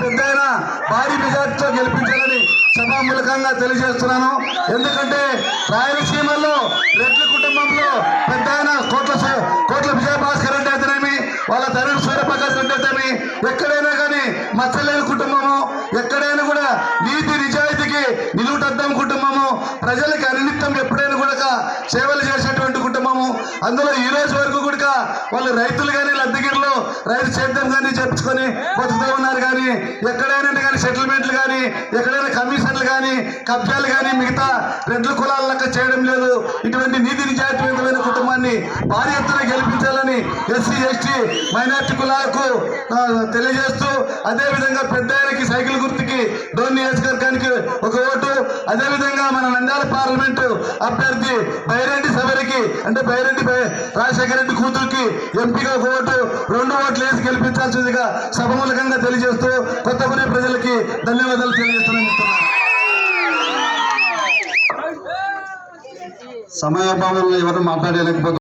పెద్ద భారీ మెజార్టీతో గెలిపించాలని సభామూలకంగా తెలియజేస్తున్నాను. ఎందుకంటే రాయలసీమలో రెడ్ల కుటుంబంలో పెద్ద ఆయన కోట్ల కోట్ల విజయభాస్కర్ రెడ్డి అయితేనేమి వాళ్ళ తరుణ్ సూర్యప్రకాశ్ రెడ్డి అయితేనేమి ఎక్కడైనా కానీ మచ్చలేని కుటుంబము ఎక్కడైనా కూడా నీతి నిజాయితీకి నిలువుటద్దం కుటుంబము ప్రజలకి అనిమిత్తం ఎప్పుడైనా కూడా సేవలు అందులో ఈ రోజు వరకు కూడా వాళ్ళు రైతులు కానీ లద్దగిరిలో రైతు సేద్యం కానీ చెప్పుకొని బతుకుతూ ఉన్నారు కానీ ఎక్కడైనా కానీ సెటిల్మెంట్లు కానీ ఎక్కడైనా కమిషన్లు కానీ కబ్జాలు కానీ మిగతా రెడ్ల కులాల లెక్క చేయడం లేదు. ఇటువంటి నీతి నిజాయితీమైన కుటుంబాన్ని భారీ ఎత్తున గెలిపించాలని ఎస్సీ ఎస్టీ మైనార్టీ కులాలకు తెలియజేస్తూ అదే విధంగా పెద్ద ఆయనకి సైకిల్ గుర్తుకి డోన్ నియోజకవర్గానికి ఒక ఓటు అదేవిధంగా మన నంద్యాల పార్లమెంటు అభ్యర్థి బైరెడ్డి అంటే బైరెడ్డి రాజశేఖర రెడ్డి కూతురికి ఎంపీగా ఒక ఓటు రెండు ఓట్లు వేసి గెలిపించాల్సిందిగా సభమూలకంగా తెలియజేస్తూ కొత్తగూడె ప్రజలకి ధన్యవాదాలు తెలియజేస్తున్నాను. సమయాభావంలో ఎవరు మాట్లాడలేకపోతే